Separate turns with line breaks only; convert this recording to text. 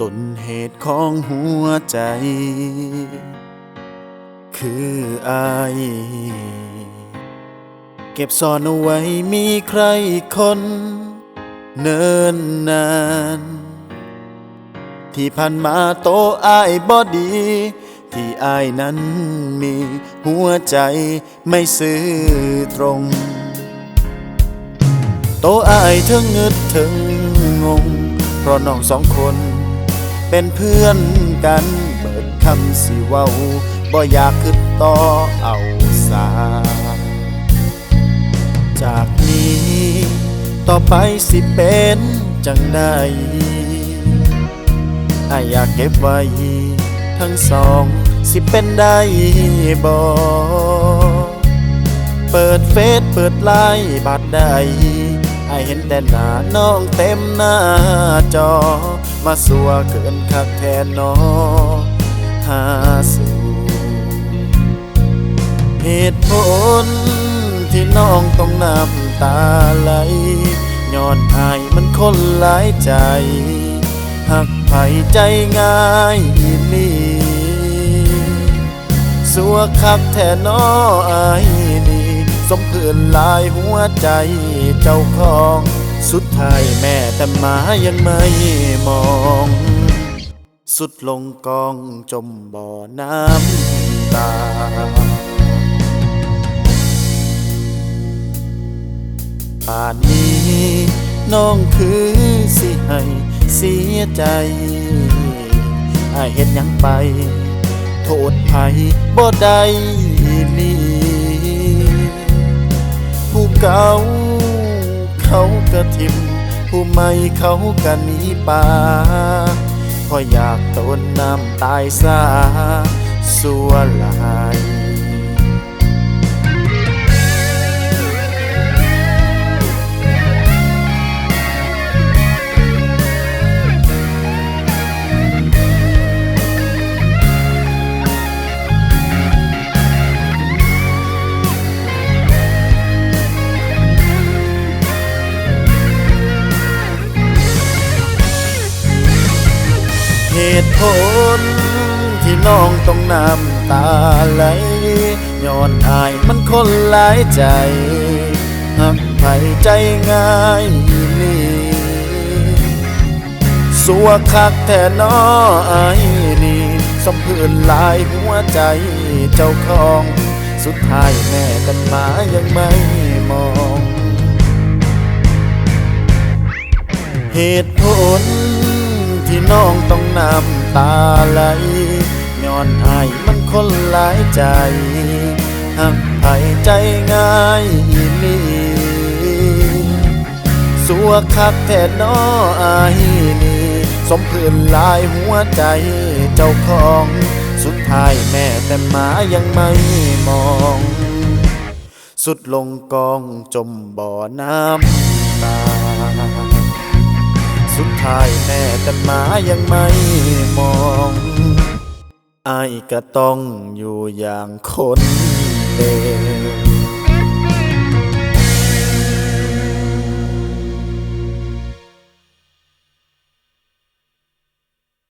ต้นเหตุของหัวใจ คืออายเก็บซ่อนเอาไว้มีใครคนเนิ่นนาน ที่ผ่านมาโตอายบอดี ที่อายนั้นมีหัวใจไม่ซื่อตรง โตอายเทิงเงึดเทิงงง เพราะน้องสองคน เป็นเพื่อนกันเบิดคำสิเว้าบ่อยากคิดต่อเอาสา จากนี้ ต่อไปสิเป็นจังได้อายอยากเก็บไว้ ทั้งสองสิเป็นได้บ่เปิดเฟซเปิดไลน์บัดได้ ไอเห็นแต่หน้าน้องเต็มหน้าจอ มาสัวเกินคักแทนนอหาสูเหตุผลที่น้องต้องน้ำตาไหลย้อนอายมันคนหลายใจ หักไผใจง่ายอีหลีสัวคักแท่นออายนี่สมเพื่อนลายหัวใจ จ้าของ สุดท้ายแม่แต่หมายังไม่มอง สุดลงกองจมบ่อน้ำตาป่านนี้น้องคือสิให้เสียใจอาเห็นยังไป โทษไผบ่ได้ลีผู้เก่า กระทิม ผู้ไม่เขาก็หนีป่าเพราะอยากตนน้ำตายซาสัวหลาย เหตุผลที่น้องต้องน้ำตาไหลย้อนอายมันคนหลายใจ หักไผใจง่ายอีหลีสัวคักแต่น้ออายนี่สมเพื่อนหลายหัวใจเจ้าของ สุดท้ายแม่กันมายังไม่มอง เหตุผลที่น้องต้องน้ำ ตาไหลย้อนอายมันคนหลายใจหักไผใจง่ายอีลีสัวคักแท่นออายนี่สมเพื่อนลายหัวใจเจ้าของสุดท้ายแม่แต่หมายังไม่มอง สุดลงกองจมบ่อน้ำตา สุดท้ายแม่แต่หมายังไม่มองไอ้ก็ต้องอยู่อย่างคนเดียว